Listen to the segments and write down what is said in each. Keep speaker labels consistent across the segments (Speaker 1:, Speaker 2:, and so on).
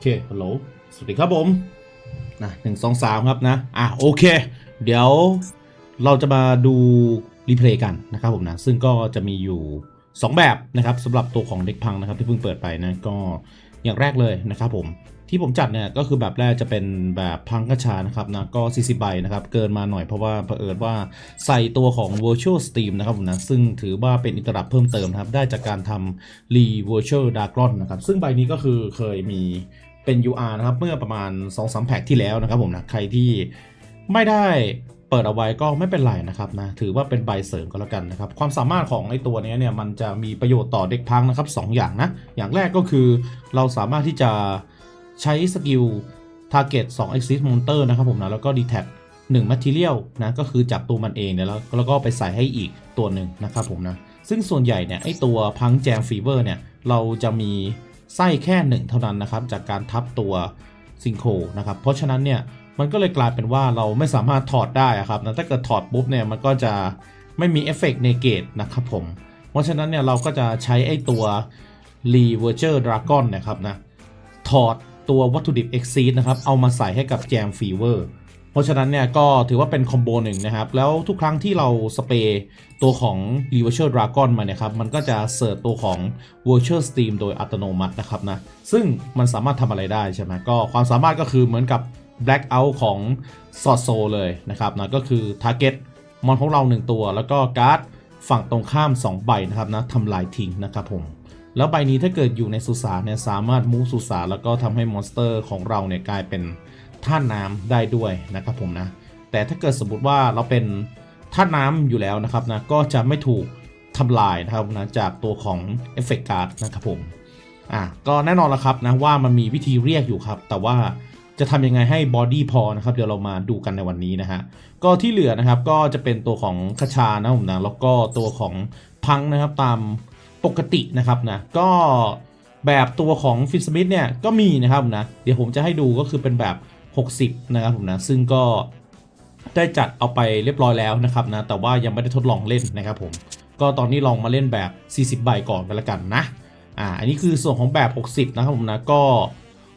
Speaker 1: โอเค ฮัลโหล สวัสดีครับผม นะหนึ่งสองสามครับนะ อะ โอเค เดี๋ยวเราจะมาดูรีเพลย์กันนะครับผมนะ ซึ่งก็จะมีอยู่ 2 แบบนะครับสำหรับตัวของเด็กพังนะครับ ที่เพิ่งเปิดไปนะ ก็อย่างแรกเลยนะครับผม ที่ผมจัดเนี่ย ก็คือแบบแรกจะเป็นแบบพังกระชานะครับนะ ก็ 40 ใบนะครับ เกินมาหน่อยเพราะว่าเผอิญว่าใส่ตัวของ virtual steam นะครับผมนะ ซึ่งถือว่าเป็นอินเตอร์รับเพิ่มเติมนะครับ ได้จากการทำ re virtual dragon นะครับ ซึ่งใบนี้ก็คือเคยมี เป็น UR นะครับเมื่อประมาณ 2-3 แพ็กที่แล้วนะครับผมนะใครที่ไม่ได้เปิดเอาไว้ก็ไม่เป็นไรนะครับนะถือว่าเป็นใบเสริมก็แล้วกันนะครับความสามารถของไอ้ตัวนี้เนี่ยมันจะมีประโยชน์ต่อเด็กพังนะครับ2ออย่างนะอย่างแรกก็คือเราสามารถที่จะใช้สกิล target 2 exit monster นะครับผมนะแล้วก็ detach 1 material นะก็คือจับตัวมันเองเนี่ยแล้วแล้วก็ไปใส่ให้อีกตัวหนึ่งนะครับผมนะซึ่งส่วนใหญ่เนี่ยไอ้ตัวพังแจมฟีเวอร์เนี่ยเราจะมี ไส้แค่หนึ่งเท่านั้นนะครับ จากการทับตัวซิงโคนะครับ เพราะฉะนั้นเนี่ยมันก็เลยกลายเป็นว่าเราไม่สามารถถอดได้ครับนะถ้าเกิดถอดปุ๊บเนี่ยมันก็จะไม่มีเอฟเฟกต์เนเกตนะครับผม เพราะฉะนั้นเนี่ยเราก็จะใช้ไอ้ตัว r e v e r g e r Dragon นะครับนะถอดตัววัตถุดิบ Exceed นะครับ เอามาใส่ให้กับ Jam Fever เพราะฉะนั้นเนี่ยก็ถือว่าเป็นคอมโบหนึ่งนะครับ แล้วทุกครั้งที่เราสเปรย์ตัวของ r e v e r g e r Dragon มาเนี่ยครับ มันก็จะเสิร์ฟตัวของ Virtual Steam โดยอัตโนมัตินะครับนะ ซึ่งมันสามารถทำอะไรได้ใช่ไหมก็ความสามารถก็คือเหมือนกับ Blackout ของ s o r d Soul เลยนะครับนะก็คือ Target มอนของเรา 1 ตัว แล้วก็การ์ดฝั่งตรงข้าม 2 ใบนะครับนะทำลายทิ้งนะครับผมแล้วใบนี้ถ้าเกิดอยู่ในสุสานเนี่ยสามารถมูฟสุสานแล้วก็ทำให้มอนสเตอร์ของเราเนี่ยกลายเป็น ท่าน้ำได้ด้วยนะครับผมนะ แต่ถ้าเกิดสมมติว่าเราเป็นท่าน้ำอยู่แล้วนะครับนะก็จะไม่ถูกทำลายนะครับนะจากตัวของเอฟเฟกต์การ์ดนะครับผมอะก็แน่นอนแล้วครับนะว่ามันมีวิธีเรียกอยู่ครับ แต่ว่าจะทำยังไงให้บอดี้พอนะครับเดี๋ยวเรามาดูกันในวันนี้นะฮะก็ที่เหลือนะครับก็จะเป็นตัวของคาชานะผมนะแล้วก็ตัวของพังนะครับตามปกตินะครับนะก็แบบตัวของฟินสมิธเนี่ยก็มีนะครับนะเดี๋ยวผมจะให้ดูก็คือเป็นแบบ 60 นะครับผมนะซึ่งก็ได้จัดเอาไปเรียบร้อยแล้วนะครับนะแต่ว่ายังไม่ได้ทดลองเล่นนะครับผมก็ตอนนี้ลองมาเล่นแบบ 40 ใบก่อนไปละกันนะอ่าอันนี้คือส่วนของแบบ 60 นะครับผมนะก็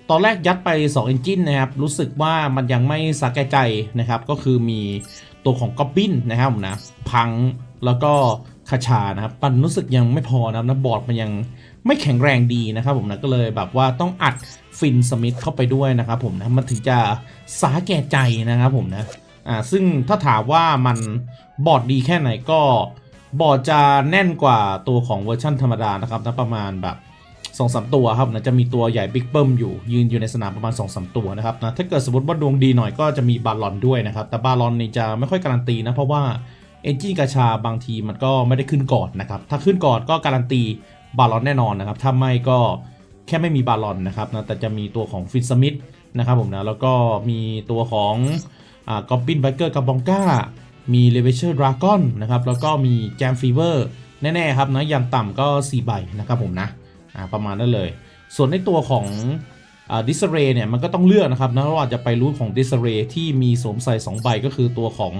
Speaker 1: ตอนแรกยัดไป 2 Engine นะครับ รู้สึกว่ามันยังไม่สาแก่ใจนะครับ ก็คือมีตัวของ Goblin นะครับผมนะ พังแล้วก็คาชานะครับปันรู้สึกยังไม่พอนะครับนะบอร์ดมันยัง ไม่แข็งแรงดีนะครับผมนะก็เลยแบบว่าต้องอัดฟินสมิธเข้าไปด้วยนะครับผมนะมันถึงจะสาแก่ใจนะครับผมนะอ่าซึ่งถ้าถามว่ามันบอร์ดดีแค่ไหนก็บอร์ดจะแน่นกว่าตัวของเวอร์ชันธรรมดานะครับนะประมาณแบบสองสามตัวครับนะจะมีตัวใหญ่บิ๊กเบิ้มอยู่ยืนอยู่ในสนามประมาณ2อสตัวนะครับนะถ้าเกิดสมมติว่าดวงดีหน่อยก็จะมีบาลอนด้วยนะครับ แต่บาลอนนี่จะไม่ค่อยการันตีนะเพราะว่าเอนจินกาชาบางทีมันก็ไม่ได้ขึ้นก่อนนะครับ ถ้าขึ้นก่อนก็การันตี บาลอนแน่นอนนะครับ ถ้าไม่ก็แค่ไม่มีบาลอนนะครับนะแต่จะมีตัวของฟินสมิธนะครับผมนะแล้วก็มีตัวของอ่ากอบบินไบเกอร์กับบองก้ามีเลเวเชอร์ดราก้อนนะครับแล้วก็มีแจมฟีเวอร์แน่ๆครับนะอย่างต่ำก็ 4 ใบนะครับผมนะอ่าประมาณนั้นเลย ส่วนในตัวของ ดิสเรย์เนี่ยมันก็ต้องเลือกนะครับนะว่าจะไปรูทของดิสเรย์ที่มีสวมใส่2ใบก็คือตัวของ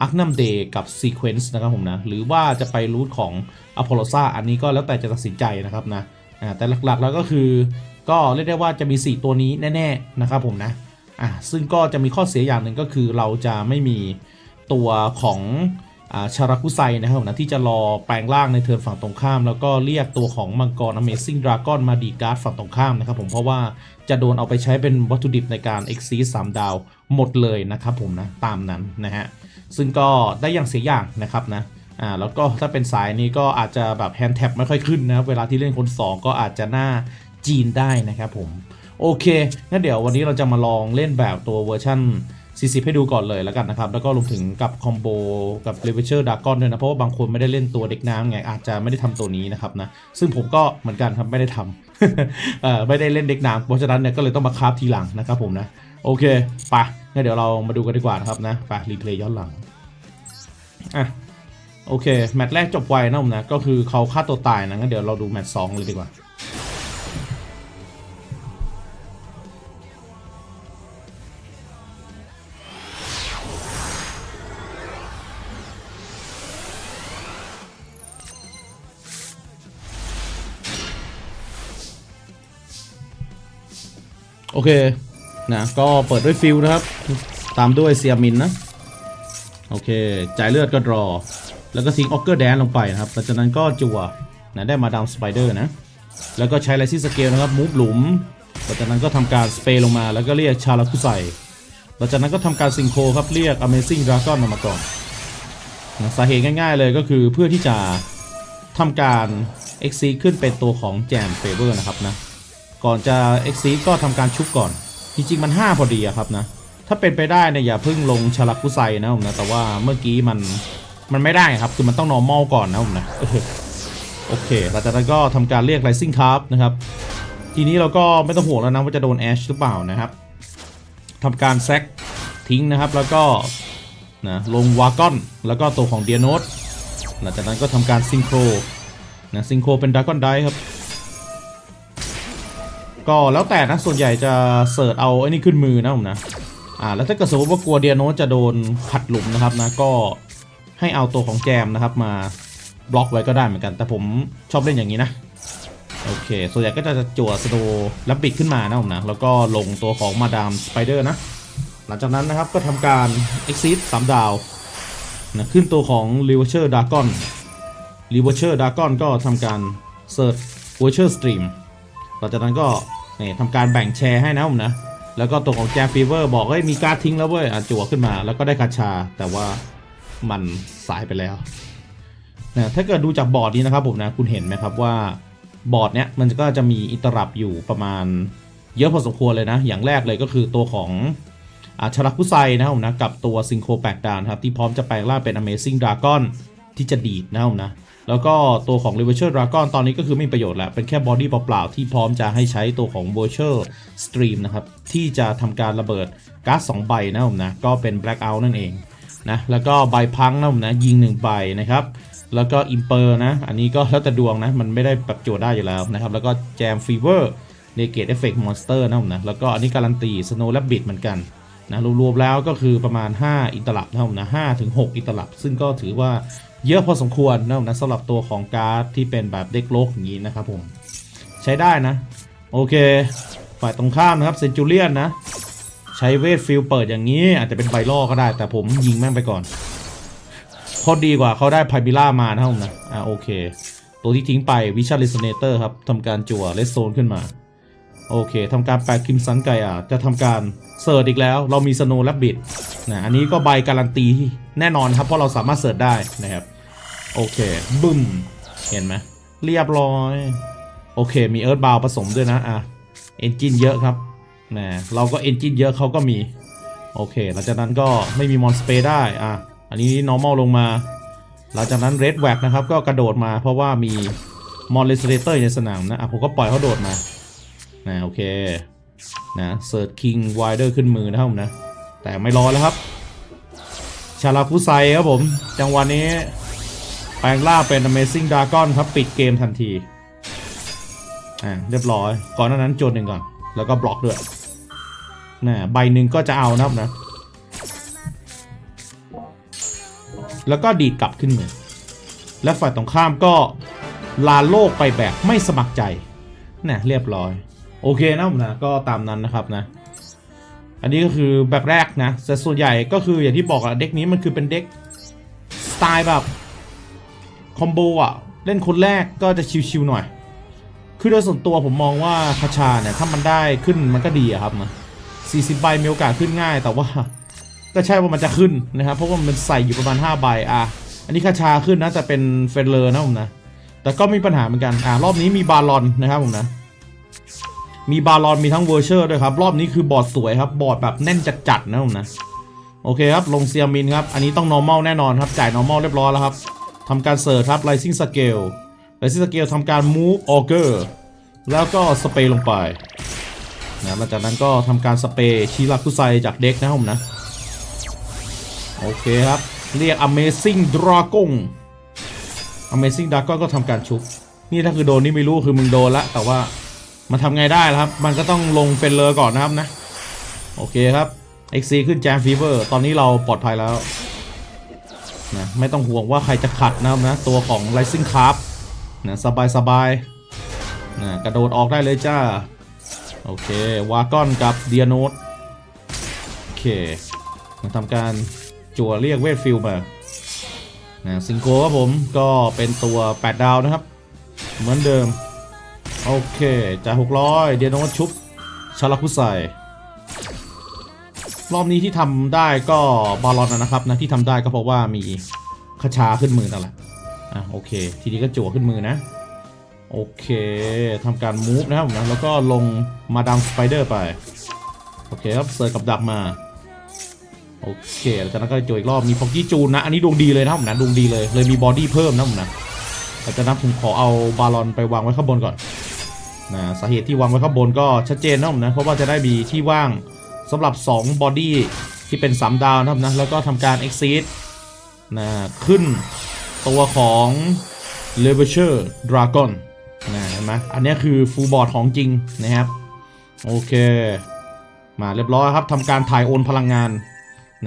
Speaker 1: อักนัมเดย์กับ Sequence นะครับผมนะหรือว่าจะไปรูทของอพอล o ซาอันนี้ก็แล้วแต่จะตัดสินใจนะครับนะอ่าแต่หลักๆแล้วก็คือ ก็เรียกได้ว่าจะมี 4 ตัวนี้แน่ๆนะครับผมนะอ่าซึ่งก็จะมีข้อเสียอย่างหนึ่งก็คือเราจะไม่มีตัวของ ชาราคุไซนะครับผมนะที่จะรอแปลงร่างในเทิร์นฝั่งตรงข้าม แล้วก็เรียกตัวของมังกร Amazing Dragon มาดีการ์ดฝั่งตรงข้ามนะครับผมเพราะว่าจะโดนเอาไปใช้เป็นวัตถุดิบในการ Exceed 3ดาวหมดเลยนะครับผมนะตามนั้นนะฮะซึ่งก็ได้อย่างเสียอย่างนะครับนะอ่าแล้วก็ถ้าเป็นสายนี้ก็อาจจะแบบแฮนด์แท็บไม่ค่อยขึ้นนะเวลาที่เล่นคน 2 ก็อาจจะหน้าจีนได้นะครับผมโอเคงั้นเดี๋ยววันนี้เราจะมาลองเล่นแบบตัวเวอร์ชัน 40 ให้ดูก่อนเลยแล้วกันนะครับ แล้วก็รวมถึงกับคอมโบกับเลเวเชอร์ดากอนด้วยนะ เพราะว่าบางคนไม่ได้เล่นตัวเด็กน้ำไงอาจจะไม่ได้ทำตัวนี้นะครับนะ ซึ่งผมก็เหมือนกันครับไม่ได้ทำไม่ได้เล่นเด็กน้ำเพราะฉะนั้นเนี่ยก็เลยต้องมาคราฟทีหลังนะครับผมนะ โอเคไปงั้นเดี๋ยวเรามาดูกันดีกว่านะครับนะไปรีเพลย์ย้อนหลังอะโอเคแมตช์แรกจบไวนะผมนะก็คือเขาฆ่าตัวตายนะงั้นเดี๋ยวเราดูแมตช์สองเลยดีกว่า อเคนะก็เปิดด้วยฟิลนะครับ ตามด้วยเซียมินนะ โอเค จ่ายเลือดก็รอ แล้วก็ทิ้งออกเกอร์แดนลงไปนะครับหลังจากนั้นก็จั่วนะได้มาดามสไปเดอร์นะ แล้วก็ใช้ไลซี่สเกลนะครับมูฟหลุมหลังจากนั้นก็ทำการสเปรย์ลงมาแล้วก็เรียกชาลาคุไซหลังจากนั้นก็ทำการซิงโครครับเรียก Amazing Dragon ออกมาก่อนนะสาเหตุง่ายๆเลยก็คือเพื่อที่จะทำการ e x c e ขึ้นเป็นตัวของแจมเฟเวอร์นะครับนะ ก่อนจะ e x c e ก็ทำการชุบก่อน จริงๆมัน 5 พอดีอะครับนะ ถ้าเป็นไปได้เนี่ยอย่าเพิ่งลงชาลักกุไซนะผมนะ แต่ว่าเมื่อกี้มันมันไม่ได้ครับ คือมันต้อง normal ก่อนนะผมนะโอเคหลังจากนั้นก็ทำการเรียก rising carp นะครับ ทีนี้เราก็ไม่ต้องห่วงแล้วนะว่าจะโดนแอชหรือเปล่านะครับทำการแซกทิ้งนะครับ แล้วก็นะลงวากอน แล้วก็ตัวของเดียโนสหลังจากนั้นก็ทำการซิงโครนะซิงโครเป็นด r a ก้อนไดครับ ก็แล้วแต่นะส่วนใหญ่จะเสิร์ชเอาไอ้นี่ขึ้นมือนะผมนะอ่าแล้วถ้าเกิดสมมติว่ากลัวเดียโนจะโดนขัดหลุมนะครับนะก็ให้เอาตัวของแจมนะครับมาบล็อกไว้ก็ได้เหมือนกัน แต่ผมชอบเล่นอย่างนี้นะโอเค ส่วนใหญ่ก็จะจั่วสโตและบิดขึ้นมานะผมนะ แล้วก็ลงตัวของมาดามสไปเดอร์นะ หลังจากนั้นนะครับก็ทำการ exit 3ดาวนะขึ้นตัวของ r e v e r s e r Dragon r e v e r s e r Dragon ก็ทำการ Search v e r s e r Stream หลังจากนั้นก็ นี่ทำการแบ่งแชร์ให้นะผมนะ แล้วก็ตัวของแจมฟีเวอร์บอกเฮ้ยมีการ์ดทิ้งแล้วเว้ยอะจั่วขึ้นมา แล้วก็ได้คาชา แต่ว่ามันสายไปแล้วนะถ้าเกิดดูจากบอร์ดนี้นะครับผมนะคุณเห็นไหมครับว่าบอร์ดเนี้ยมันก็จะมีอินตรับอยู่ประมาณเยอะพอสมควรเลยนะ อย่างแรกเลยก็คือตัวของอาชลักคุไซนะครับผมนะกับตัวซิงโคแปกดานครับที่พร้อมจะแปลงร่างเป็น Amazing Dragon ที่จะดีดนะครับผมนะ แล้วก็ตัวของ r e v e r s e r Dragon ตอนนี้ก็คือไม่มีประโยชน์แล้วเป็นแค่บอดี้เปล่าๆที่พร้อมจะให้ใช้ตัวของ v i r t u a l Stream นะครับ ที่จะทำการระเบิดก๊าซ2ใบนะผมนะ ก็เป็น Blackout นั่นเองนะแล้วก็ใบพังนะผมนะ ยิง1ใบนะครับ แล้วก็อิมเปอร์นะ อันนี้ก็แล้วแต่ดวงนะ มันไม่ได้ปรับโจทย์ได้อยู่แล้วนะครับ แล้วก็แจมฟีเวอร์เนเกตเอฟเฟกต์มอนสเตอร์นะผมนะ แล้วก็อันนี้การันตีสโนว์และบิดเหมือนกันนะรวมๆแล้วก็คือประมาณ 5 อินตลับนะผมนะ5ถึง6อินตลับ ซึ่งก็ถือว่า เยอะพอสมควรนะนะสำหรับตัวของการ์ดที่เป็นแบบเด็กโลกอย่างนี้นะครับผมใช้ได้นะ โอเค ฝ่ายตรงข้ามนะครับเซนจูเลียนนะ ใช้เวทฟิลเปิดอย่างนี้ อาจจะเป็นไบล่อก็ได้ แต่ผมยิงแม่งไปก่อนพอดีกว่าเขาได้ไพบิล่ามานะครับผมนะอ่าโอเค ตัวที่ทิ้งไปวิชาลิสเนเตอร์ครับทำการจั่วเลสโซนขึ้นมา โอเคทำการแปลคิมซันไก่อะจะทำการ เสิร์ชอีกแล้วเรามีสโนว์และบิดนะอันนี้ก็ใบการันตีแน่นอนครับ เพราะเราสามารถเสิร์ชได้นะครับ โอเคบึ้ม เห็นไหมเรียบร้อย โอเค มีเอิร์ธบาวผสมด้วยนะ อะเอนจินเยอะครับแหมเราก็เอนจินเยอะเขาก็มี โอเค หลังจากนั้นก็ไม่มีมอนสเปได้ อะ อันนี้ normal ลงมา หลังจากนั้น red w a c นะครับ ก็กระโดดมาเพราะว่ามีมอนเลสเตอร์ในสนามนะ อะ ผมก็ปล่อยเขาโดดมานะโอเค นะเซิร์ชคิงไวเดอร์ขึ้นมือนะครับผมนะ แต่ไม่รอแล้วครับ ชาลาคุไซครับผม จังหวะนี้ แปลงล่าเป็น Amazing Dragon ครับ ปิดเกมทันที อ่า เรียบร้อย ก่อนหน้านั้นโจนหนึ่งก่อน แล้วก็บล็อกด้วยนะใบหนึ่งก็จะเอานะครับนะ แล้วก็ดีดกลับขึ้นมือ และฝ่ายตรงข้ามก็ลาโลกไปแบบไม่สมัครใจนะเรียบร้อย โอเคนะผมนะก็ตามนั้นนะครับนะ อันนี้ก็คือแบบแรกนะแต่ส่วนใหญ่ก็คืออย่างที่บอกอะเด็กนี้มันคือเป็นเด็กสไตล์แบบคอมโบอะเล่นคนแรกก็จะชิวๆหน่อย คือโดยส่วนตัวผมมองว่าคาชาเนี่ยถ้ามันได้ขึ้นมันก็ดีอะครับนะ40 ใบมีโอกาสขึ้นง่าย แต่ว่าก็ใช่ว่ามันจะขึ้นนะครับ เพราะว่ามันใส่อยู่ประมาณ 5 ใบอะอันนี้คาชาขึ้นนะจะเป็นเฟนเลอร์นะผมนะ แต่ก็มีปัญหาเหมือนกันอะรอบนี้มีบาลอนนะครับผมนะ มีบาลอนมีทั้งเวอร์เชอร์ด้วยครับ รอบนี้คือบอร์ดสวยครับ บอร์ดแบบแน่นจัดๆนะผมนะ โอเคครับ ลงเซียมินครับ อันนี้ต้อง normal แน่นอนครับ จ่าย normal เรียบร้อยแล้วครับทำการเสิร์ชครับ rising scale rising scale ทำการ move auger แล้วก็สเปรย์ลงไปนะหลังจากนั้นก็ทำการสเปรย์ชิราคุไซจากเด็กนะผมนะ โอเคครับ เรียก amazing dragon amazing dragon ก็ทำการชุบ นี่ถ้าคือโดนนี่ไม่รู้คือมึงโดนละแต่ว่า มันทำไงได้ล่ะครับ มันก็ต้องลงเฟนเลอร์ก่อนนะครับนะ โอเคครับ XC ขึ้นแจมฟีเวอร์ตอนนี้เราปลอดภัยแล้วนะไม่ต้องห่วงว่าใครจะขัดนะครับนะ ตัวของ Rising c a r นะสบายสบายนะกระโดดออกได้เลยจ้า โอเควากอนกับเดียโนดโอเคมาทำการจั่วเรียกเวทฟิลมานะซิงโกครับผมก็เป็นตัว 8 ดาวนะครับ เหมือนเดิม โอเคจ่าย600เดียโนดชุบชาลาคุไซรอบนี้ที่ทำได้ก็บาลอนนะครับนะที่ทำได้ก็เพราะว่ามีคาชาขึ้นมือนั่นแหละอะโอเค ทีนี้ก็จั่วขึ้นมือนะ โอเคทำการมูฟนะครับผมนะแล้วก็ลงมาดามสไปเดอร์ไป โอเคครับเซิร์ฟกับดักมา โอเคแล้วจากนั้นก็โจอีกรอบมีพ็อกกี้จูนนะ อันนี้ดวงดีเลยนะครับผมนะดวงดีเลยเลยมีบอดี้เพิ่มนะผมนะ แต่จากนั้นผมขอเอาบาลอนไปวางไว้ข้างบนก่อนนะสาเหตุที่วางไว้ข้างบนก็ชัดเจนนะผมนะเพราะว่าจะได้มีที่ว่างสำหรับ 2 บอดี้ที่เป็น 3 ดาวนะครับนะแล้วก็ทำการ exceed นะขึ้นตัวของ l e v e r e Dragon นะเห็นไหมอันนี้คือฟูลบอร์ดของจริงนะครับ โอเค มาเรียบร้อยครับทำการถ่ายโอนพลังงาน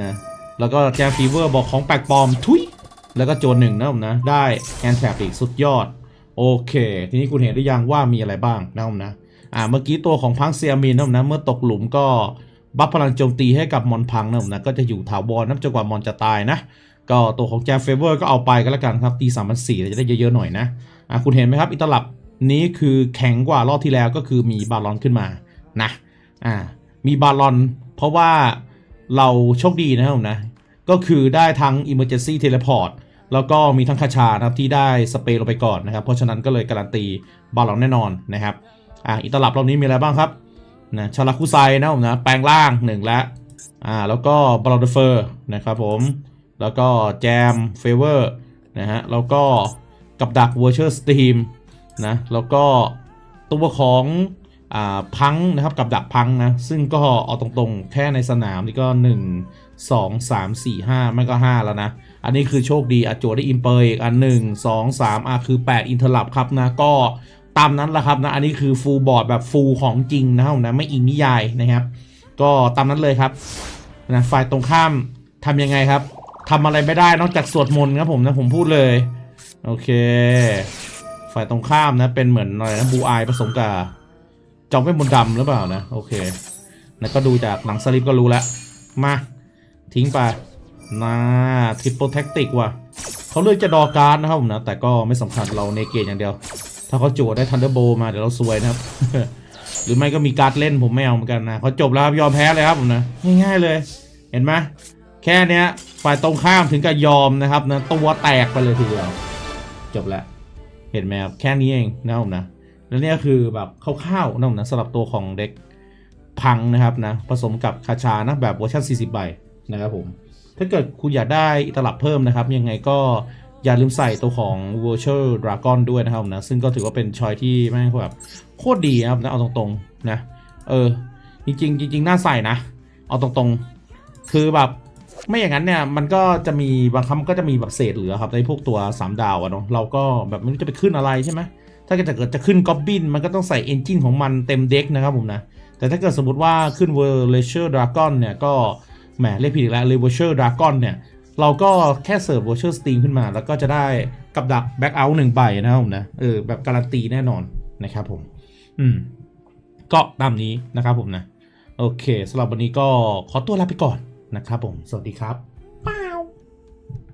Speaker 1: นะแล้วก็แจมฟีเวอร์บอกของแปลกปลอมทุย แล้วก็โจนหนึ่งนะผมนะ ได้แอนแทบอีกสุดยอด โอเค ทีนี้คุณเห็นหรือยังว่ามีอะไรบ้างนะผมนะ อ่า เมื่อกี้ตัวของพังเซียมินนะผมนะ เมื่อตกหลุมก็บัฟพลังโจมตีให้กับมอนพังนะผมนะ ก็จะอยู่ถาวรนับจนกว่ามอนจะตายนะ ก็ตัวของแจมเฟเวอร์ก็เอาไปก็แล้วกันครับตีสามพันสี่จะได้เยอะๆหน่อยนะ อะคุณเห็นไหมครับอิตาลับนี้คือแข็งกว่ารอบที่แล้วก็คือมีบาลอนขึ้นมานะ อ่า มีบาลอน เพราะว่าเราโชคดีนะครับผมนะ ก็คือได้ทั้ง Emergency Teleport แล้วก็มีทั้งคาชานะครับที่ได้สเปรย์ลงไปก่อนนะครับ เพราะฉะนั้นก็เลยการันตีบาลอนแน่นอนนะครับอ่าอิตาลับรอบนี้มีอะไรบ้างครับนะชาลาคุไซนะผมนะแปลงร่างหนึ่งแล้วอ่าแล้วก็บาลอนเฟอร์นะครับผมแล้วก็แจมเฟเวอร์นะฮะแล้วก็กับดักเวอร์เชอร์สตีมนะแล้วก็ตัวของอ่าพังนะครับกับดักพังนะซึ่งก็เอาตรงๆ แค่ในสนามนี่ก็ 1 2 3 4 5 ไม่ก็ 5 แล้วนะ อันนี้คือโชคดีอาจวได้อิมเปอร์อีกอัน1 2 3อะคือ 8 อินเทอร์ลับครับนะก็ตามนั้นแหละครับนะอันนี้คือฟูลบอร์ดแบบฟูลของจริงนะครับนะไม่อิงนิยายนะครับ ก็ตามนั้นเลยครับนะฝ่ายตรงข้ามทำยังไงครับทำอะไรไม่ได้นอกจากสวดมนต์ครับผมนะผมพูดเลย โอเค ฝ่ายตรงข้ามนะ เป็นเหมือนอะไรนะบูอายผสมกับจอมเวทมนต์ดำหรือเปล่านะ โอเคแล้วก็ดูจากหนังสลิปก็รู้แล้วมา ทิ้งไป น่าทริปเปิลแท็กติกว่ะเขาเลือกจะดอการ์ดนะครับผมนะ แต่ก็ไม่สำคัญเราเนเกตอย่างเดียว ถ้าเขาจั่ได้ทันเดอร์โบมาเดี๋ยวเราซวยนะครับ หรือไม่ก็มีการ์ดเล่นผมไม่เอาเหมือนกันนะเขาจบแล้วครับยอมแพ้เลยครับผมนะ ง่ายๆเลย เห็นไหมแค่เนี้ยฝ่ายตรงข้ามถึงกับยอมนะครับนะตัวแตกไปเลยทีเดียวจบแล้วเห็นไหมครับแค่นี้เองนะผมนะแล้วเนี่ยคือแบบคร่าวๆนะผมนะสำหรับตัวของเด็กพังนะครับนะผสมกับคาชานะแบบเวอร์ชัน40 ใบนะครับผม ถ้าเกิดคุณอยากได้ตลับเพิ่มนะครับ ยังไงก็อย่าลืมใส่ตัวของ Virtual Dragon ด้วยนะครับผมนะ ซึ่งก็ถือว่าเป็นชอยที่แม่งแบบโคตรดีครับนะเอาตรงๆนะ เออ จริงๆจริงๆน่าใส่นะ เอาตรงๆ คือแบบไม่อย่างนั้นเนี่ยมันก็จะมีบางครั้งก็จะมีแบบเศษเหลือครับในพวกตัว 3 ดาวอะเนาะเราก็แบบไม่รู้จะไปขึ้นอะไรใช่ไหมถ้าเกิดจะเกิดจะขึ้นก๊อบบินมันก็ต้องใส่เอนจินของมันเต็มเด็กนะครับผมนะ แต่ถ้าเกิดสมมติว่าขึ้นเวอร์เลเชอร์ดราก้อนเนี่ยก็ แหมเรียกผิดอีกแล้วเลเวอร์เชอร์ดราก้อนเนี่ย เราก็แค่เสิร์ฟเวอร์เชอร์สตีมขึ้นมา แล้วก็จะได้กับดักแบ็กเอาท์หนึ่งใบนะครับผมนะเออแบบการันตีแน่นอนนะครับผม อืม ก็ตามนี้นะครับผมนะ โอเคสำหรับวันนี้ก็ขอตัวลาไปก่อนนะครับผม สวัสดีครับ